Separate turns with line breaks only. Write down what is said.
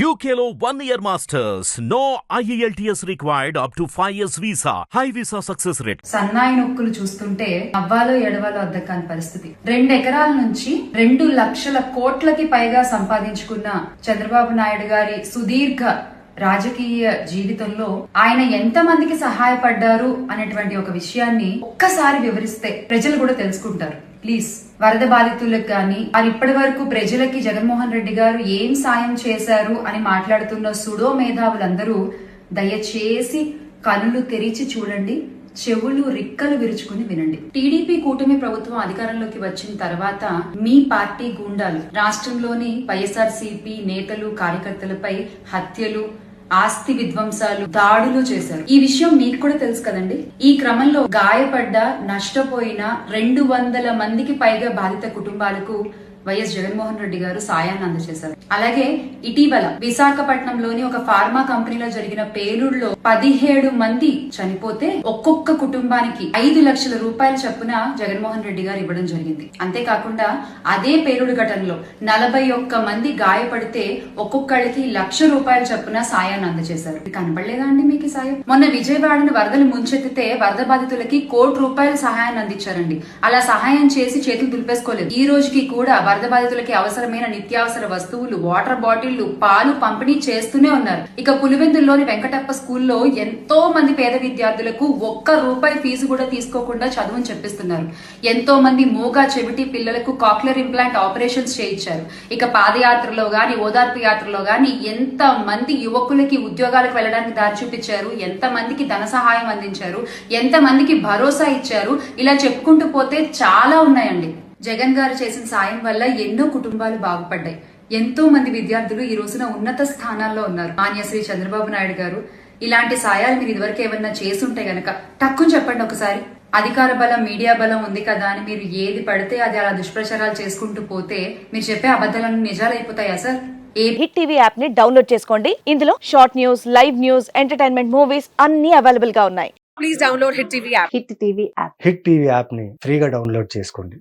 యూకేలో one year masters no IELTS required up to five years visa high visa success rate
సన్నాయి నొక్కులు చూస్తుంటే అవ్వాలో ఎడవాలో అర్థం కాని పరిస్థితి. రెండు ఎకరాల నుంచి రెండు లక్షల కోట్లకి పైగా సంపాదించుకున్న చంద్రబాబు నాయుడు గారి సుదీర్ఘ రాజకీయ జీవితంలో ఆయన ఎంత మందికి సహాయపడ్డారు అనేటువంటి ఒక విషయాన్ని ఒక్కసారి వివరిస్తే ప్రజలు కూడా తెలుసుకుంటారు. ప్లీజ్ వరద బాధితులకు కానీ వారు ఇప్పటి వరకు ప్రజలకి జగన్మోహన్ రెడ్డి గారు ఏం సాయం చేశారు అని మాట్లాడుతున్న సుడో మేధావులందరూ దయచేసి కనులు తెరిచి చూడండి చెవులు రిక్కలు విరుచుకుని వినండి. టీడీపీ కూటమి ప్రభుత్వం అధికారంలోకి వచ్చిన తర్వాత మీ పార్టీ గూండాలు రాష్ట్రంలోని వైఎస్ఆర్సీపీ నేతలు కార్యకర్తలపై హత్యలు ఆస్తి విధ్వంసాలు దాడులు చేశారు. ఈ విషయం మీకు కూడా తెలుసు కదండి? ఈ క్రమంలో గాయపడ్డ నష్టపోయిన రెండు వందల మందికి పైగా బాధిత కుటుంబాలకు వైఎస్ జగన్మోహన్ రెడ్డి గారు సాయాన్ని అందజేశారు. అలాగే ఇటీవల విశాఖపట్నంలోని ఒక ఫార్మా కంపెనీలో జరిగిన పేలుడులో పదిహేడు మంది చనిపోతే ఒక్కొక్క కుటుంబానికి ఐదు లక్షల రూపాయల చొప్పున జగన్మోహన్ రెడ్డి గారు ఇవ్వడం జరిగింది. అంతేకాకుండా అదే పేలుడు ఘటనలో నలభై ఒక్క మంది గాయపడితే ఒక్కొక్కళ్ళకి లక్ష రూపాయల చొప్పున సాయాన్ని అందజేశారు. ఇది కనపడలేదా అండి మీకు సాయం? మొన్న విజయవాడను వరదలు ముంచెత్తితే వరద బాధితులకి కోటి రూపాయల సహాయాన్ని అందించారండి. అలా సహాయం చేసి చేతులు దులిపేసుకోలేదు. ఈ రోజుకి కూడా వరద బాధితులకి అవసరమైన నిత్యావసర వస్తువులు వాటర్ బాటిళ్ళు పాలు పంపిణీ చేస్తూనే ఉన్నారు. ఇక పులివెందుల్లోని వెంకటప్ప స్కూల్లో ఎంతో మంది పేద విద్యార్థులకు ఒక్క రూపాయి ఫీజు కూడా తీసుకోకుండా చదువును చెప్పిస్తున్నారు. ఎంతో మంది మూగా చెవిటి పిల్లలకు కాక్లర్ ఇంప్లాంట్ ఆపరేషన్స్ చేయించారు. ఇక పాదయాత్రలో గాని ఓదార్పు యాత్రలో గాని ఎంత మంది యువకులకి ఉద్యోగాలకు వెళ్ళడానికి దారి చూపించారు ఎంత మందికి ధన సహాయం అందించారు ఎంత మందికి భరోసా ఇచ్చారు ఇలా చెప్పుకుంటూ పోతే చాలా ఉన్నాయండి. జగన్ గారు చేసిన సాయం వల్ల ఎన్నో కుటుంబాలు బాగుపడ్డాయి. ఎంతో మంది విద్యార్థులు ఈ రోజున ఉన్నత స్థానాల్లో ఉన్నారు. మాన్యశ్రీ చంద్రబాబు నాయుడు గారు ఇలాంటి సాయాలు మీరు ఇదివరకు ఏమన్నా చేసుంటే గనక టక్కుని చెప్పండి ఒకసారి. అధికార బలం మీడియా బలం ఉంది కదా అని మీరు ఏది పడితే అది అలా దుష్ప్రచారాలు చేసుకుంటూ పోతే మీరు చెప్పే అబద్ధాలను నిజాలు అయిపోతాయా సార్? ఏ
హిట్ టీవీ యాప్ని డౌన్లోడ్ చేసుకోండి. ఇందులో short news live news entertainment movies అన్ని అవైలబుల్గా ఉన్నాయి.
please download Hit TV app.
Hit TV app.
Hit TV యాప్ని ఫ్రీగా డౌన్లోడ్ చేసుకోండి.